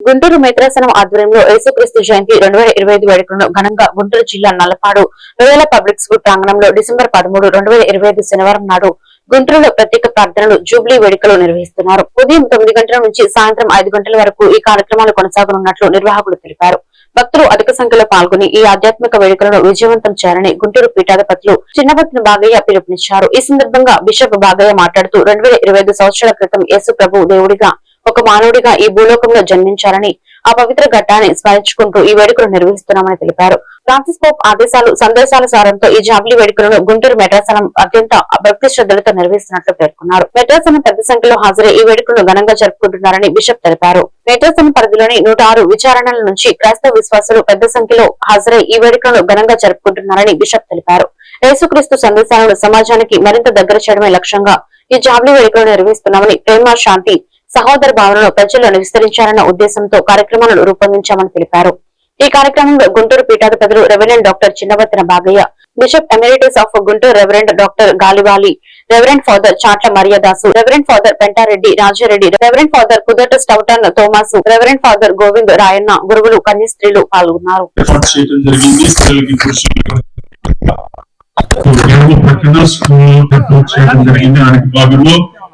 గుంటూరు మేత్రాసనం ఆధ్వర్యంలో యేసుక్రీస్తు జయంతి రెండు వేల ఇరవై ఐదు వేడుకలను ఘనంగా గుంటూరు జిల్లా నల్లపాడు రొయ్యల పబ్లిక్ స్కూల్ ప్రాంగణంలో డిసెంబర్ పదమూడు రెండు వేల ఇరవై ఐదు శనివారం నాడు గుంటూరులో ప్రత్యేక ప్రార్థనలు జూబ్లీ వేడుకలు నిర్వహిస్తున్నారు. ఉదయం తొమ్మిది గంటల నుంచి సాయంత్రం ఐదు గంటల వరకు ఈ కార్యక్రమాలు కొనసాగనున్నట్లు నిర్వాహకులు తెలిపారు. భక్తులు అధిక సంఖ్యలో పాల్గొని ఈ ఆధ్యాత్మిక వేడుకలను విజయవంతం చేయాలని గుంటూరు పీఠాధిపతులు చిన్నబత్తిన బాగయ్య పిలుపునిచ్చారు. ఈ సందర్భంగా బిషప్ బాగయ్య మాట్లాడుతూ రెండు వేల ఇరవై ఐదు సంవత్సరాల క్రితం యేసు ప్రభు దేవుడిగా ఒక మానవుడిగా ఈ భూలోకంలో జన్మించాలని ఆ పవిత్ర ఘట్టాన్ని స్మరించుకుంటూ ఈ వేడుకలు నిర్వహిస్తున్నామని తెలిపారు. ఫ్రాన్సిస్ పోప్ ఆదేశాలు సందేశాల సారంతో ఈ జాబ్లీ వేడుకలను గుంటూరు మెడ్రాసనం అత్యంత భక్తి శ్రద్ధలతో నిర్వహిస్తున్నట్లు పేర్కొన్నారు. మెడ్రాసనం పెద్ద సంఖ్యలో హాజరై ఈ వేడుకలను ఘనంగా జరుపుకుంటున్నారని బిషప్ తెలిపారు. మెడ్రాసనం పరిధిలోని నూట ఆరు విచారణల నుంచి క్రైస్తవ విశ్వాసులు పెద్ద సంఖ్యలో హాజరై ఈ వేడుకలను ఘనంగా జరుపుకుంటున్నారని బిషప్ తెలిపారు. యేసుక్రీస్తు సందేశాలను సమాజానికి మరింత దగ్గర చేయడమే లక్ష్యంగా ఈ జాబ్లీ వేడుకలు నిర్వహిస్తున్నామని ప్రేమ శాంతి సహోదర భావనను ప్రజల్లో విస్తరించాలన్న ఉద్దేశంతో కార్యక్రమాలను రూపొందించామని తెలిపారు. ఈ కార్యక్రమంలో గుంటూరు పీఠాధిపతులు reverend doctor Chinnavattana Bagayya bishop emeritus of Guntur reverend doctor Galivali reverend father Chatla Mariyadasu reverend father Pentareddy Rajareddy reverend father Kudata Stoughton Tomasu reverend father Govind Rayanna గురువులు కన్యస్త్రీలు పాల్గొన్నారు.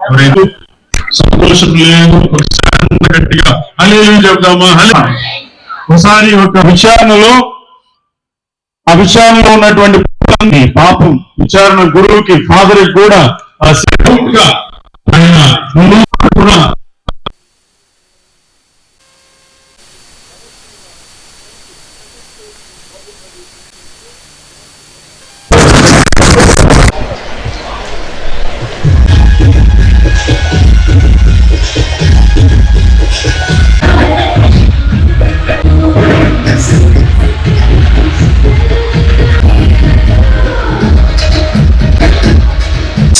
ఎవరైతే సంతోషం లేదు ఒకసారి గట్టిగా హల్లెలూయా చెప్దామా హల్లెలూయా. ఒకసారి ఒక విచారణలో ఆ విచారణలో ఉన్నటువంటి పాపం విచారణ గురువుకి ఫాదర్ కూడా ఆయన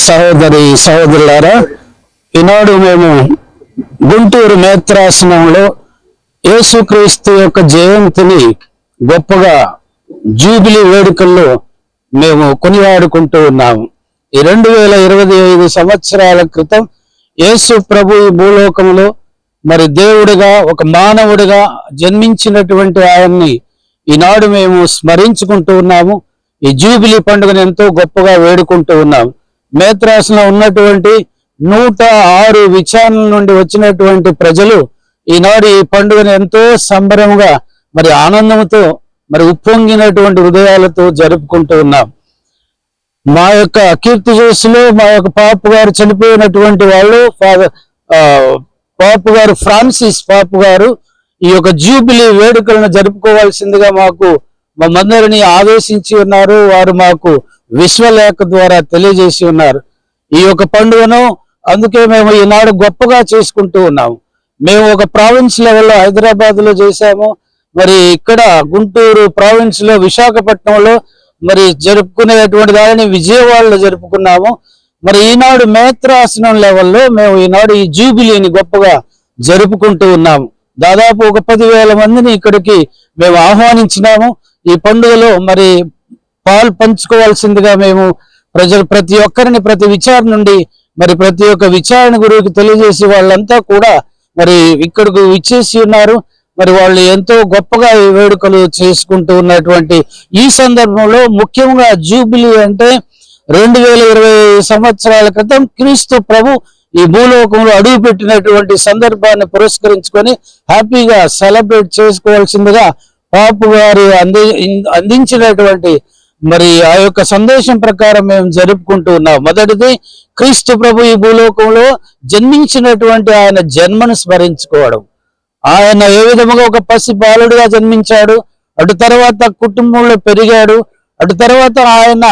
సహోదరి సహోదరులారా ఈనాడు మేము గుంటూరు నేత్రాసనంలో యేసుక్రీస్తు యొక్క జయంతిని గొప్పగా జూబిలీ వేడుకల్లో మేము కొనియాడుకుంటూ ఉన్నాము. ఈ రెండు వేల ఇరవై ఐదు సంవత్సరాల క్రితం యేసు ప్రభు ఈ భూలోకంలో మరి దేవుడిగా ఒక మానవుడిగా జన్మించినటువంటి ఆయన్ని ఈనాడు మేము స్మరించుకుంటూ ఉన్నాము. ఈ జూబిలీ పండుగను ఎంతో గొప్పగా వేడుకుంటూ ఉన్నాము. మేత్రాసులో ఉన్నటువంటి నూట ఆరు విచారణల నుండి వచ్చినటువంటి ప్రజలు ఈనాడు ఈ పండుగను ఎంతో సంబరంగా మరి ఆనందంతో మరి ఉప్పొంగినటువంటి హృదయాలతో జరుపుకుంటూ ఉన్నాం. మా యొక్క కీర్తి చేసులో మా యొక్క పాపు గారు చనిపోయినటువంటి వాళ్ళు ఫాదర్ పాపు గారు ఫ్రాన్సిస్ పాపు గారు ఈ యొక్క జూబిలీ వేడుకలను జరుపుకోవాల్సిందిగా మాకు మమ్మందరినీ ఆదేశించి ఉన్నారు. వారు మాకు విశ్వలేఖ ద్వారా తెలియజేసి ఉన్నారు. ఈ యొక్క పండుగను అందుకే మేము ఈనాడు గొప్పగా చేసుకుంటూ ఉన్నాము. మేము ఒక ప్రావిన్స్ లెవెల్లో హైదరాబాద్లో చేశాము. మరి ఇక్కడ గుంటూరు ప్రావిన్స్లో విశాఖపట్నంలో మరి జరుపుకునేటువంటి దానిని విజయవాడలో జరుపుకున్నాము. మరి ఈనాడు మేత్రాసనం లెవెల్లో మేము ఈనాడు ఈ జూబిలీని గొప్పగా జరుపుకుంటూ ఉన్నాము. దాదాపు ఒక పదివేల మందిని ఇక్కడికి మేము ఆహ్వానించినాము. ఈ పండుగలో మరి పాలు పంచుకోవాల్సిందిగా మేము ప్రజలు ప్రతి ఒక్కరిని ప్రతి విచారణ నుండి మరి ప్రతి ఒక్క విచారణ గురువుకి తెలియజేసి వాళ్ళంతా కూడా మరి ఇక్కడకు విచ్చేసి ఉన్నారు. మరి వాళ్ళు ఎంతో గొప్పగా ఈ వేడుకలు చేసుకుంటూ ఉన్నటువంటి ఈ సందర్భంలో ముఖ్యంగా జూబిలీ అంటే రెండు వేల ఇరవై సంవత్సరాల క్రితం క్రీస్తు ప్రభు ఈ భూలోకంలో అడుగు పెట్టినటువంటి సందర్భాన్ని పురస్కరించుకొని హ్యాపీగా సెలబ్రేట్ చేసుకోవాల్సిందిగా పాపు గారు అంది అందించినటువంటి మరి ఆ యొక్క సందేశం ప్రకారం మేము జరుపుకుంటూ ఉన్నాం. మొదటిది క్రీస్తు ప్రభు ఈ భూలోకంలో జన్మించినటువంటి ఆయన జన్మను స్మరించుకోవడం. ఆయన ఏ విధముగా ఒక పసి బాలుడిగా జన్మించాడు అటు తర్వాత కుటుంబంలో పెరిగాడు అటు తర్వాత ఆయన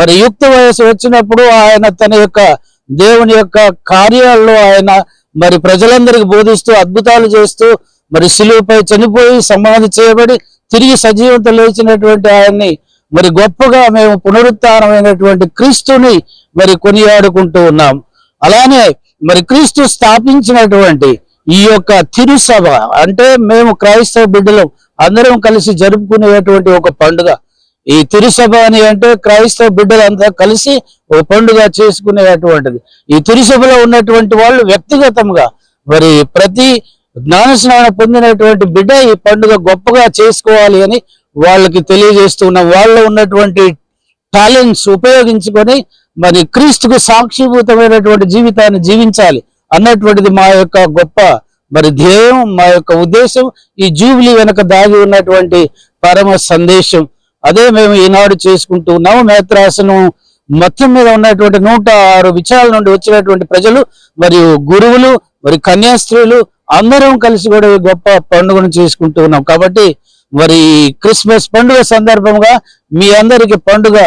మరి యుక్త వయసు వచ్చినప్పుడు ఆయన తన యొక్క దేవుని యొక్క కార్యాల్లో ఆయన మరి ప్రజలందరికి బోధిస్తూ అద్భుతాలు చేస్తూ మరి సిలువపై చనిపోయి సమాధి చేయబడి తిరిగి సజీవంతో లేచినటువంటి ఆయన్ని మరి గొప్పగా మేము పునరుత్నమైనటువంటి క్రీస్తుని మరి కొనియాడుకుంటూ ఉన్నాం. అలానే మరి క్రీస్తు స్థాపించినటువంటి ఈ యొక్క తిరుసభ అంటే మేము క్రైస్తవ బిడ్డలు అందరం కలిసి జరుపుకునేటువంటి ఒక పండుగ. ఈ తిరుసభ అని అంటే క్రైస్తవ బిడ్డలంతా కలిసి ఒక పండుగ చేసుకునేటువంటిది. ఈ తిరుసభలో ఉన్నటువంటి వాళ్ళు వ్యక్తిగతంగా మరి ప్రతి జ్ఞానస్నానం పొందినటువంటి బిడ్డ ఈ పండుగ గొప్పగా చేసుకోవాలి అని వాళ్ళకి తెలియజేస్తున్న వాళ్ళలో ఉన్నటువంటి టాలెంట్స్ ఉపయోగించుకొని మరి క్రీస్తుకు సాక్షిభూతమైనటువంటి జీవితాన్ని జీవించాలి అన్నటువంటిది మా యొక్క గొప్ప మరి ధ్యేయం మా యొక్క ఉద్దేశం. ఈ జూబిలీ వెనక దాగి ఉన్నటువంటి పరమ సందేశం. అదే మేము ఈనాడు చేసుకుంటూ ఉన్నాము. మేత్రాసనం మొత్తం మీద ఉన్నటువంటి నూట ఆరు విచారాల నుండి వచ్చినటువంటి ప్రజలు మరియు గురువులు మరి కన్యాస్త్రీలు అందరం కలిసి కూడా ఈ గొప్ప పండుగను చేసుకుంటూ ఉన్నాం. కాబట్టి మరి క్రిస్మస్ పండుగ సందర్భంగా మీ అందరికి పండుగ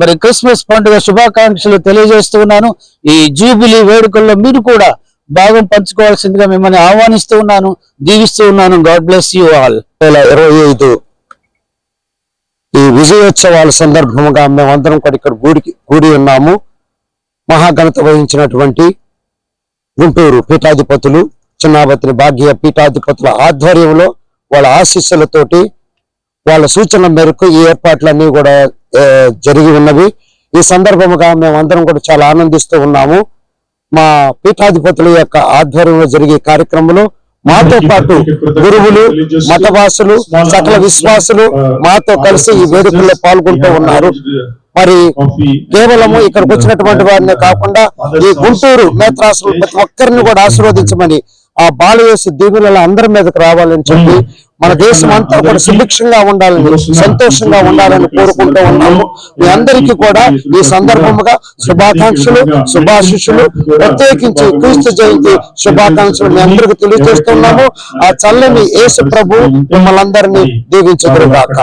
మరి క్రిస్మస్ పండుగ శుభాకాంక్షలు తెలియజేస్తూ ఉన్నాను ఈ జూబిలీ వేడుకల్లో మీరు కూడా భాగం పంచుకోవాల్సిందిగా మిమ్మల్ని ఆహ్వానిస్తూ ఉన్నాను దీవిస్తూ ఉన్నాను. God bless you all. వేల ఇరవై ఐదు ఈ విజయోత్సవాల సందర్భంగా మేమందరం కూడా ఇక్కడ గూడికి కూడి ఉన్నాము. మహాఘనత వహించినటువంటి గుంటూరు పీఠాధిపతులు చిన్నాబతిని భాగ్య పీఠాధిపతుల ఆధ్వర్యంలో వాళ్ళ ఆశీస్సులతోటి వాళ్ళ సూచన మేరకు ఈ ఏర్పాట్లన్నీ కూడా జరిగి ఉన్నవి. ఈ సందర్భముగా మేమందరం కూడా చాలా ఆనందిస్తూ ఉన్నాము. మా పీఠాధిపతుల యొక్క ఆధ్వర్యంలో జరిగే కార్యక్రమంలో మాతో పాటు గురువులు మతవాసులు సకల విశ్వాసులు మాతో కలిసి ఈ వేడుకల్లో పాల్గొంటూ ఉన్నారు. మరి కేవలము ఇక్కడికి వచ్చినటువంటి వారినే కాకుండా ఈ గుంటూరు మేత్రాసులు ప్రతి ఒక్కరిని కూడా ఆశీర్వదించమని ఆ బాలయేసు దీవుల అందరి మీదకి రావాలని చెప్పి మన దేశం అంతా కూడా సుభిక్షంగా ఉండాలని సంతోషంగా ఉండాలని కోరుకుంటూ ఉన్నాము. మీ అందరికీ కూడా ఈ సందర్భముగా శుభాకాంక్షలు శుభాశిషులు ప్రత్యేకించి క్రీస్తు జయంతి శుభాకాంక్షలు మీ అందరికీ తెలియజేస్తున్నాము. ఆ చల్లని యేసు ప్రభు మిమ్మల్ని అందరినీ దీవించుదురుగాక